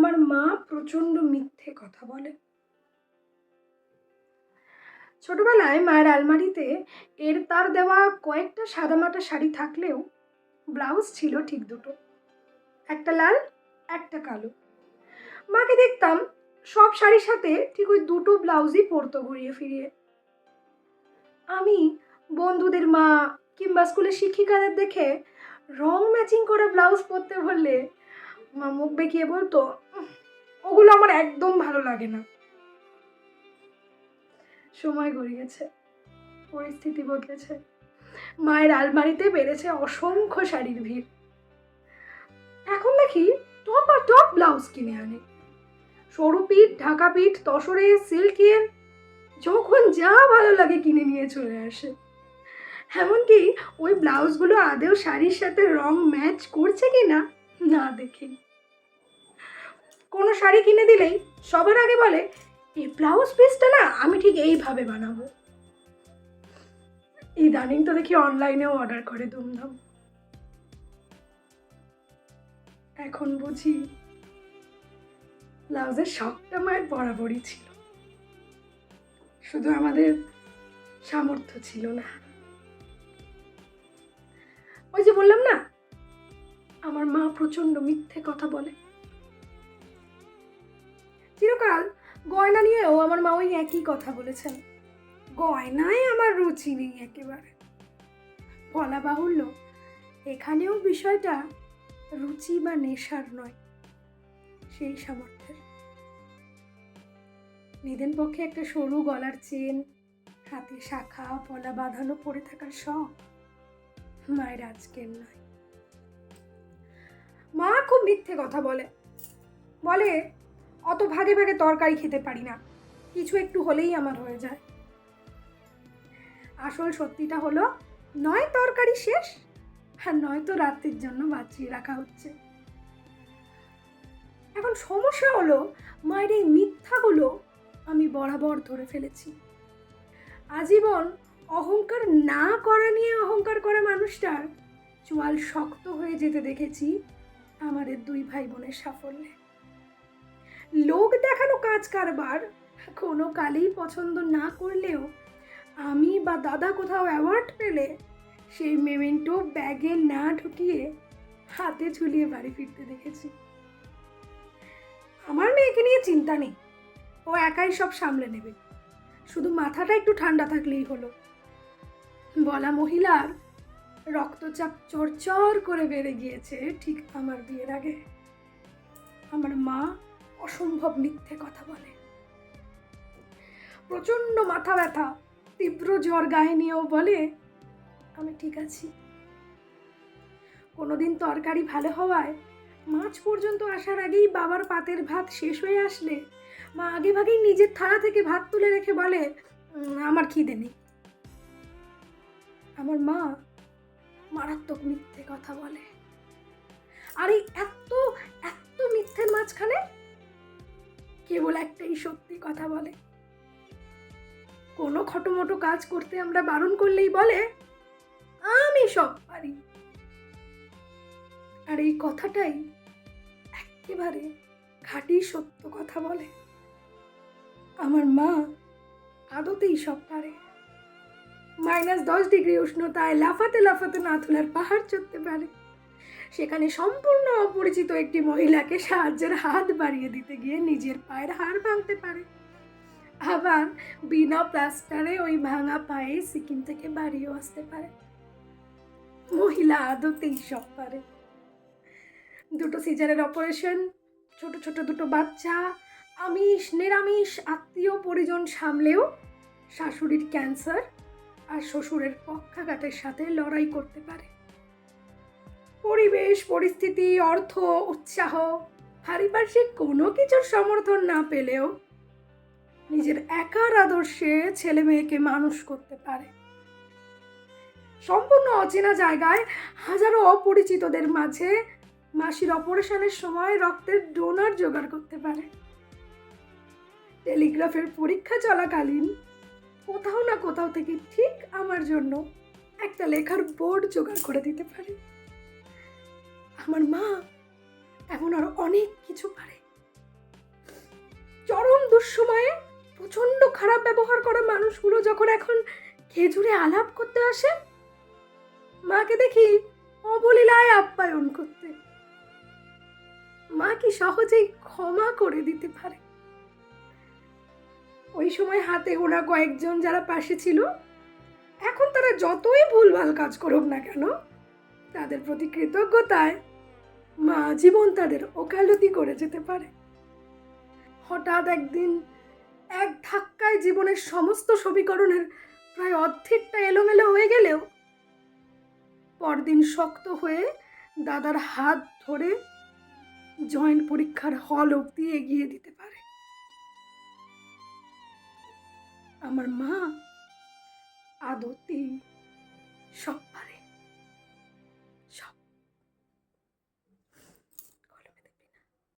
আমার মা প্রচণ্ড মিথ্যে কথা বলে। ছোটবেলায় মায়ের আলমারিতে এর তার দেওয়া কয়েকটা সাদামাটা শাড়ি থাকলেও ব্লাউজ ছিল ঠিক দুটো একটা লাল একটা কালো। মাকে দেখতাম সব শাড়ির সাথে ঠিক ওই দুটো ব্লাউজই পরতো ঘুরিয়ে ফিরিয়ে। আমি বন্ধুদের মা কিংবা স্কুলের শিক্ষিকাদের দেখে রং ম্যাচিং করে ব্লাউজ পরতে বললে মা মুখ বেঁকিয়ে বলতো "উহ, ওগুলো আমার একদম ভালো লাগে না। সময় গড়িয়েছে পরিস্থিতি বদলেছে। মায়ের আলমারিতে বেড়েছে অসংখ্য শাড়ির ভিড়। এখন দেখি টপ আর টপ ব্লাউজ কিনে আনে। সরু পিঠ, ঢাকা পিঠ, তসরে সিল্কের যখন যা ভালো লাগে কিনে নিয়ে চলে আসে। এমনকি ওই ব্লাউজগুলো আদেও শাড়ির সাথে রং ম্যাচ করছে কি না না দেখি কোনো শাড়ি কিনে দিলেই সবার আগে বলে, এই ব্লাউজ পিসটা না আমি ঠিক এইভাবে বানাবো। ইদানিং তো দেখি অনলাইনেও অর্ডার করে ধুমধাম। এখন বুঝি ব্লাউজের শখটা মায়ের বরাবরই ছিল। শুধু আমাদের সামর্থ্য ছিল না। ওই যে বললাম না, আমার মা প্রচণ্ড মিথ্যে কথা বলে। চিরকাল গয়না নিয়েও আমার মা ওই একই কথা বলেছেন। গয়নায় আমার রুচি নেই একেবারে। বলা বাহুল্য, এখানেও বিষয়টা রুচি বা নেশার নয়, সেই সামর্থ্যের। নিদেন পক্ষে একটা সরু গলার চেন, হাতে শাখা, পলা বাঁধানো পড়ে থাকার শখ মায়ের আজকের নয়। মা খুব মিথ্যে কথা বলে। বলে অত ভাগে ভাগে তরকারি খেতে পারি না। কিছু একটু হলেই আমার হয়ে যায়। আসল সত্যিটা হলো, নয় তরকারি শেষ, আর নয়তো রাত্রির জন্য বাঁচিয়ে রাখা হচ্ছে। এখন সমস্যা হলো, মায়ের এই মিথ্যাগুলো আমি বরাবর ধরে ফেলেছি। আজীবন অহংকার না করা নিয়ে অহংকার করা মানুষটার চোয়াল শক্ত হয়ে যেতে দেখেছি আমাদের দুই ভাই বোনের সাফল্যে। লোক দেখানো কাজ কারবার, কোনো কালেই পছন্দ না করলেও আমি বা দাদা কোথাও অ্যাওয়ার্ড পেলে সেই মেমেন্টো ব্যাগে না ঢুকিয়ে হাতে ঝুলিয়ে বাড়ি ফিরতে দেখেছি। আমার মেয়েকে নিয়ে চিন্তা নেই, ও একাই সব সামলে নেবে। শুধু মাথাটা একটু ঠান্ডা থাকলেই হলো। বলা মহিলার রক্তচাপ চরচর করে বেড়ে গিয়েছে ঠিক আমার বিয়ের আগে। আমার মা অসম্ভব মিথ্যে কথা বলে। প্রচণ্ড মাথা ব্যথা, তীব্র জ্বর গায়ে নিয়েও বলে, আমি ঠিক আছি। কোনোদিন তরকারি ভালো হওয়ায় মাছ পর্যন্ত আসার আগেই বাবার পাতের ভাত শেষ হয়ে আসলে মা আগে ভাগেই নিজের থালা থেকে ভাত তুলে রেখে বলে আমার খিদে নেই। আমার মা মারাত্মক মিথ্যে কথা বলে। আর এই এত এত মিথ্যের মাঝখানে কেবল একটাই সত্যি কথা বলে। কোনো খটোমটো কাজ করতে আমরা বারণ করলেই বলে, আমি সব পারি। আর এই কথাটাই একেবারে খাঁটি সত্য কথা বলে। আমার মা আদতেই সব পারে। মাইনাস দশ ডিগ্রি উষ্ণতায় লাফাতে লাফাতে নাথুলার পাহাড় চড়তে পারে। সেখানে সম্পূর্ণ অপরিচিত একটি মহিলাকে সাহায্যের হাত বাড়িয়ে দিতে গিয়ে নিজের পায়ের হাড় ভাঙতে পারে। আবার বিনা প্লাস্টারে ওই ভাঙা পায়ে সিকিম থেকে বাড়িও আসতে পারে। মহিলা আদতেই সব পারে। দুটো সিজারের অপারেশন, ছোট ছোট দুটো বাচ্চা, আমিষ, নিরামিষ, আত্মীয় পরিজন সামলেও শাশুড়ির ক্যান্সার আর শ্বশুরের পক্ষাঘাতের সাথে লড়াই করতে পারে। পরিবেশ, পরিস্থিতি, অর্থ, উৎসাহ, পারিপার্শ্বিক কোনো কিছুর সমর্থন না পেলেও নিজের একার আদর্শে ছেলে মেয়েকে মানুষ করতে পারে। সম্পূর্ণ অচেনা জায়গায় হাজারো অপরিচিতদের মাঝে মাসির অপারেশনের সময় রক্তের ডোনার জোগাড় করতে পারে। টেলিগ্রাফের পরীক্ষা চলাকালীন কোথাও না কোথাও থেকে ঠিক আমার জন্য একটা লেখার বোর্ড জোগাড় করে দিতে পারে। আমার মা এমন আর অনেক কিছু পারে। চরম দুঃসময়ে প্রচণ্ড খারাপ ব্যবহার করা মানুষগুলো যখন এখন খেজুরে আলাপ করতে আসে, মাকে দেখি অবলীলায় আপ্যায়ন করতে। মা কি সহজেই ক্ষমা করে দিতে পারে? ওই সময় হাতে ওরা কয়েকজন যারা পাশে ছিল, এখন তারা যতই ভুলভাল কাজ করুক না কেন, তাদের প্রতি কৃতজ্ঞতায় মা জীবন তাদের ওকালতি করে যেতে পারে। হঠাৎ একদিন এক ধাক্কায় জীবনের সমস্ত সমীকরণের প্রায় অর্ধেকটা এলোমেলো হয়ে গেলেও পরদিন শক্ত হয়ে দাদার হাত ধরে জয়েন্ট পরীক্ষার হল অবধি এগিয়ে দিতে পারে। আমার মা আদতেই সব